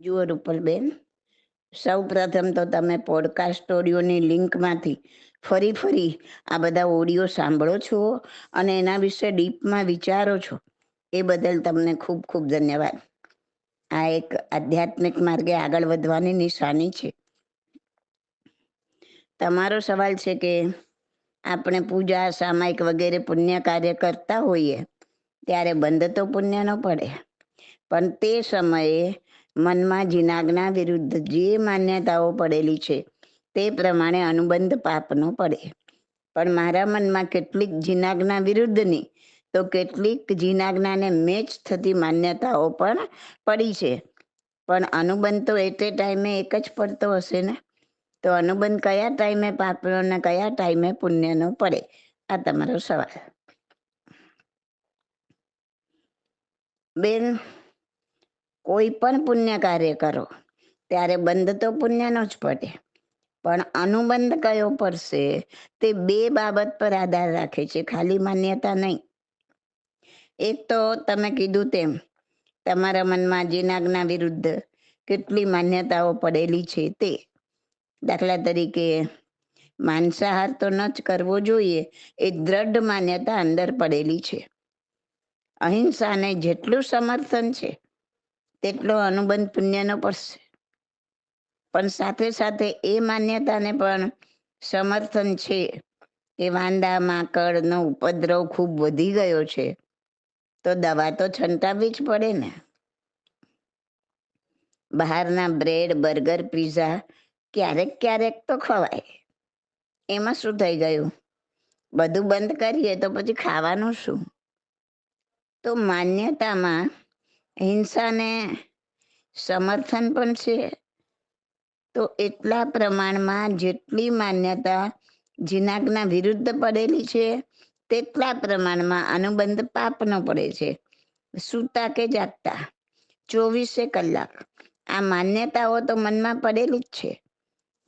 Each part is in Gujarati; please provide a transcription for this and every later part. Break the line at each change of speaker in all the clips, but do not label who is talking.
જુઓ રૂપલબેન. સૌ પ્રથમ તો તમે પોડકાસ્ટ ઓડિયોની લિંકમાંથી ફરી ફરી આ બધા ઓડિયો સાંભળો છો અને એના વિશે ડીપમાં વિચારો છો. એ બદલ તમને ખૂબ ખૂબ ધન્યવાદ. આ એક આધ્યાત્મિક માર્ગે આગળ વધવાની નિશાની છે. તમારો સવાલ છે કે આપણે પૂજા, સામાયિક વગેરે પુણ્ય કાર્ય કરતા હોઈએ, ત્યારે બંધ તો પુણ્ય ન પડે. પણ તે સમયે મનમાં જીનાગના વિરુદ્ધ જે માન્યતાઓ પડેલી છે, તે પ્રમાણે અનુબંધ પાપનો પડે. પણ મારા મનમાં કેટલીક જીનાગના વિરુદ્ધની તો કેટલીક જીનાજ્ઞાને મેચ થતી માન્યતાઓ પણ પડી છે. પણ અનુબંધ તો એટ એ ટાઈમે એક જ પડતો હશે ને? તો અનુબંધ કયા ટાઈમે પાપનો ને કયા ટાઈમે પુણ્યનો પડે? આ તમારો સવાલ. બેન કોઈ પણ પુણ્ય કાર્ય કરો, ત્યારે બંધ તો પુણ્યનો જ પડે પણ અનુબંધ કયો પડશે તે બે બાબત પર આધાર રાખે છે, ખાલી માન્યતા નહીં. એક તો તમે કીધું તેમ, તમારા મનમાં જીનાગના વિરુદ્ધ કેટલી માન્યતાઓ પડેલી છે તે. દાખલા તરીકે, માંસાહાર તો ન જ કરવો જોઈએ, એ દ્રઢ માન્યતા અંદર પડેલી છે. અહિંસાને જેટલું સમર્થન છે તેટલો અનુબંધ પુણ્યનો પડશે. પણ સાથે સાથે એ માન્યતાને પણ સમર્થન છે કે વાંદા માકડનો ઉપદ્રવ ખૂબ વધી ગયો છે, તો દવા તો છંટાવવી જ પડે ને. બહારના બ્રેડ, બર્ગર, પીઝા ક્યારેક ક્યારેક તો ખવાય. એમાં શું થઈ ગયું? બધું બંધ કરીએ તો પછી ખાવાનું શું? તો માન્યતામાં હિંસાને સમર્થન પણ છે. તો એટલા પ્રમાણમાં જેટલી માન્યતા જીનાગના વિરુદ્ધ પડેલી છે, તેટલા પ્રમાણમાં અનુબંધ પાપનો પડે છે. સૂતા કે જાગતા? ચોવીસે કલાક. આ માન્યતાઓ તો મનમાં પડેલી જ છે.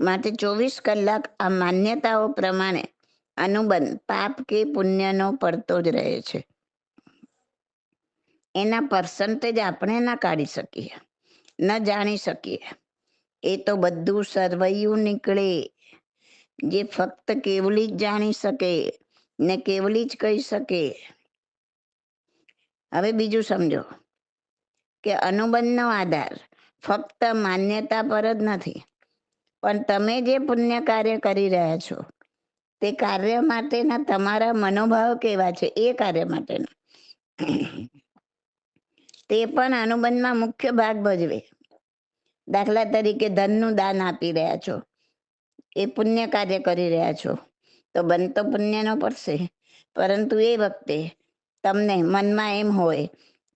માટે ચોવીસ કલાક આ માન્યતાઓ પ્રમાણે અનુબંધ પાપ કે પુણ્યનો પડતો જ રહે છે. એના પર્સન્ટેજ આપણે ના કાઢી શકીએ, ન જાણી શકીએ. એ તો બધું સરવૈયું નીકળે. જે ફક્ત કેવલી જ જાણી શકે ને કેવલી જ કહી શકે. હવે બીજું સમજો કે અનુબંધનો આધાર ફક્ત માન્યતા પર જ નથી. પણ તમે જે પુણ્ય કાર્ય કરી રહ્યા છો, તે કાર્ય માટેના તમારા મનોભાવ કેવા છે એ કાર્ય માટેના. તે પણ અનુબંધમાં મુખ્ય ભાગ ભજવે. દાખલા તરીકે ધનનું દાન આપી રહ્યા છો. એ પુણ્ય કાર્ય કરી રહ્યા છો. તો બનતો પુણ્યનો પડશે. પરંતુ એ વખતે તમને મનમાં એમ હોય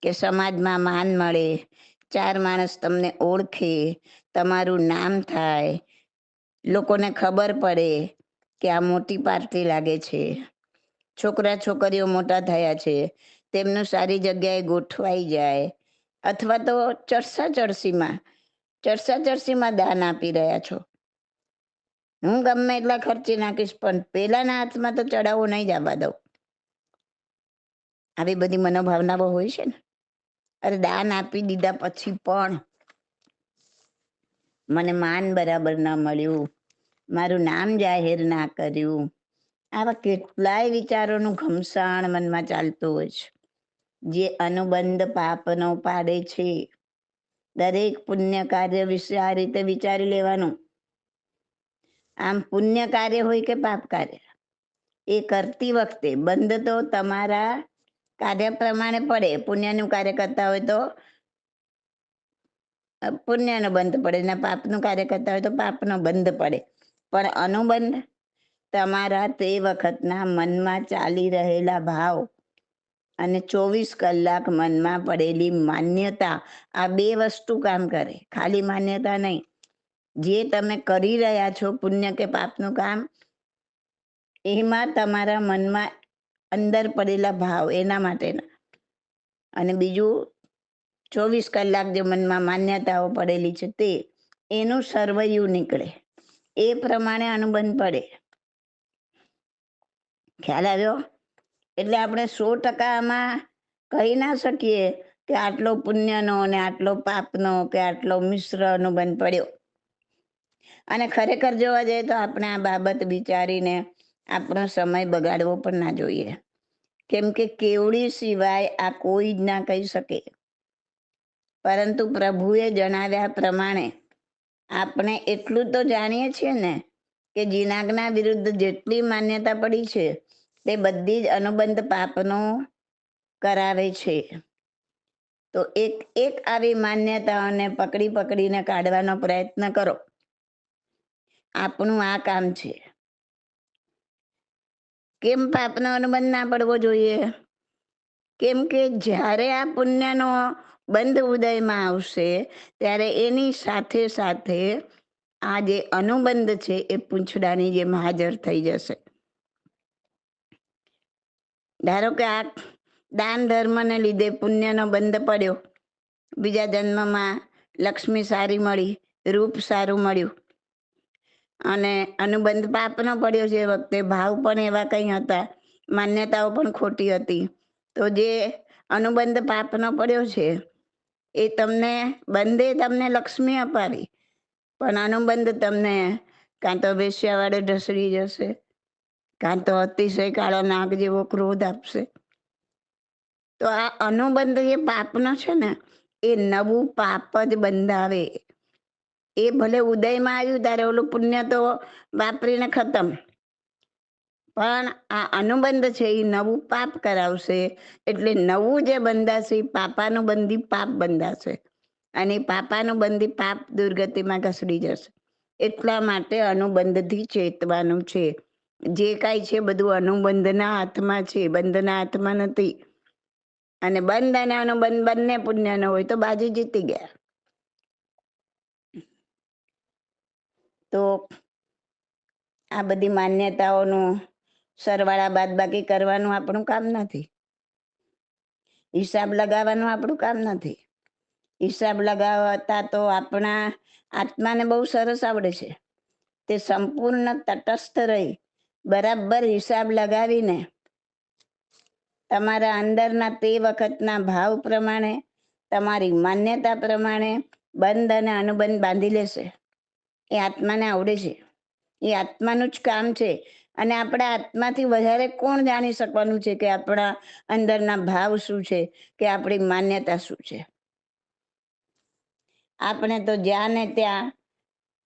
કે સમાજમાં માન મળે, ચાર માણસ તમને ઓળખે, તમારું નામ થાય, લોકોને ખબર પડે કે આ મોટી પાર્ટી લાગે છે. છોકરા છોકરીઓ મોટા થયા છે. તેમનું સારી જગ્યાએ ગોઠવાઈ જાય. અથવા તો ચરસા ચરસીમાં ચરસા ચરસીમાં દાન આપી રહ્યા છો. હું ગમે એટલા ખર્ચી નાખીશ, પણ પેલાના હાથમાં તો ચડાવો નહીં જવા દઉં. આવી બધી મનોભાવનાઓ હોય છે ને? અરે દાન આપી દીધા પછી પણ મને માન બરાબર ના મળ્યું. મારું નામ જાહેર ના કર્યું. આવા કેટલાય વિચારોનું ઘમસાણ મનમાં ચાલતું હોય છે. જે અનુબંધ પાપનો પાડે છે. દરેક પુણ્ય કાર્ય વિશે આ રીતે વિચારી લેવાનું. આમ પુણ્ય કાર્ય હોય કે પાપ કાર્ય એ કરતી વખતે બંધ તો તમારા કાર્ય પ્રમાણે પડે. પુણ્યનું કાર્ય કરતા હોય તો પુણ્યનો બંધ પડે ને પાપનું કાર્ય કરતા હોય તો પાપનો બંધ પડે. પણ અનુબંધ તમારા તે વખતના મનમાં ચાલી રહેલા ભાવ અને ચોવીસ કલાક મનમાં પડેલી માન્યતા આ બે વસ્તુ કામ કરે. ખાલી માન્યતા નહીં. જે તમે કરી રહ્યા છો પુણ્ય કે પાપનું કામ, એમાં તમારા મનમાં અંદર પડેલા ભાવ એના માટેના. અને બીજું, ચોવીસ કલાક જે મનમાં માન્યતાઓ પડેલી છે તે, એનું સર્વૈયું નીકળે. એ પ્રમાણે અનુબંધ પડે. ખ્યાલ આવ્યો? એટલે આપણે સો ટકા આમાં કહી ના શકીએ કે આટલો પુણ્યનો અને આટલો પાપનો કે આટલો મિશ્ર બન પડ્યો. અને ખરેખર જોવા જઈએ તો આપણે આ બાબત વિચારીને આપણો સમય બગાડવો પણ ના જોઈએ. કેમ કે કેવડી સિવાય આ કોઈ જ ના કહી શકે. પરંતુ પ્રભુએ જણાવ્યા પ્રમાણે આપણે એટલું તો જાણીએ છીએ ને કે જીનાગના વિરુદ્ધ જેટલી માન્યતા પડી છે તે બધી જ અનુબંધ પાપનો કરાવે છે. તો એક એક આવી માન્યતાઓને પકડી પકડીને કાઢવાનો પ્રયત્ન કરો. આપણું આ કામ છે. કેમ પાપનો અનુબંધ ના પડવો જોઈએ? કેમ કે જ્યારે આ પુણ્યનો બંધ ઉદયમાં આવશે, ત્યારે એની સાથે સાથે આ જે અનુબંધ છે એ પૂંછડાની જેમ હાજર થઈ જશે. ધારો કે આ દાન ધર્મને લીધે પુણ્યનો બંધ પડ્યો, બીજા જન્મમાં લક્ષ્મી સારી મળી, રૂપ સારું મળ્યું. અને અનુબંધ પાપનો પડ્યો છે વખતે, ભાવ પણ એવા કંઈ હતા, માન્યતાઓ પણ ખોટી હતી. તો જે અનુબંધ પાપનો પડ્યો છે, એ તમને બંધે તમને લક્ષ્મી અપાવી. પણ અનુબંધ તમને કાં તો વેશ્યાવાળે ઢસડી જશે કાં તો અતિશય કાળો નાગ જેવો ક્રોધ આપશે. તો આ અનુબંધ જે પાપનો છે ને, એ નવું પાપ જ બંધાવે. એ ભલે ઉદયમાં આવ્યું ત્યારે ઓલું પુણ્ય તો વાપરીને ખતમ. પણ આ અનુબંધ છે એ નવું પાપ કરાવશે. એટલે નવું જે બંધાશે એ પાપાનું બંધી પાપ બંધાશે. અને પાપાનું બંધી પાપ દુર્ગતિમાં ઘસડી જશે. એટલા માટે અનુબંધથી ચેતવાનું છે. જે કાંઈ છે બધું અનુબંધના હાથમાં છે, બંધના હાથમાં નથી. અને બંધ અને અનુબંધ બંને પુણ્યનો હોય તો બાજી જીતી ગયા. તો આ બધી માન્યતાઓનું સરવાળા બાદબાકી કરવાનું આપણું કામ નથી. હિસાબ લગાવવાનું આપણું કામ નથી. હિસાબ લગાવતા તો આપણા આત્માને બહુ સરસ આવડે છે. તે સંપૂર્ણ તટસ્થ રહી. બરાબર હિસાબ લગાવીને તમારા અંદરના તે વખતના ભાવ પ્રમાણે, તમારી માન્યતા પ્રમાણે બંધ અને અનુબંધ બાંધી લેશે. એ આત્માને આવડે છે. એ આત્માનું જ કામ છે. અને આપણા આત્માથી વધારે કોણ જાણી શકવાનું છે કે આપણા અંદરના ભાવ શું છે, કે આપણી માન્યતા શું છે? આપણે તો જ્યાં ને ત્યાં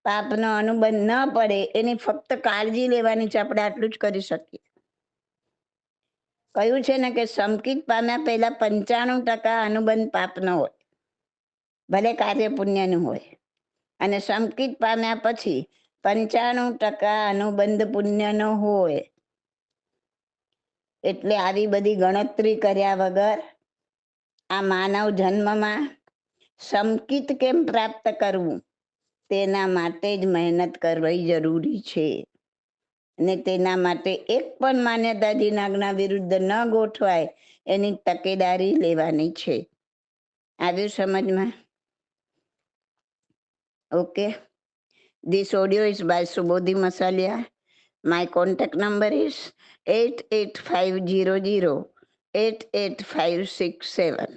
પાપનો અનુબંધ ન પડે, એની ફક્ત કાળજી લેવાની છે આપણે આટલું જ કરી શકીએ. કહ્યું છે ને કે સમકિત પામ્યા પહેલા પંચાણું ટકા અનુબંધ પાપનો હોય, ભલે કાર્ય પુણ્યનું હોય. અને સમકિત પામ્યા પછી પંચાણું ટકા અનુબંધ પુણ્યનો હોય. એટલે આવી બધી ગણતરી કર્યા વગર આ માનવ જન્મમાં સમકિત કેમ પ્રાપ્ત કરવું? તેના માટે જ મહેનત કરવી જરૂરી છે. અને તેના માટે એક પણ માન્યતાજીના નાગના વિરુદ્ધ ન ગોઠવાય એની તકેદારી લેવાની છે. આવ્યું સમજમાં okay. This audio is by Subodhi Masaliya my contact number is eight eight five zero zero eight eight five six seven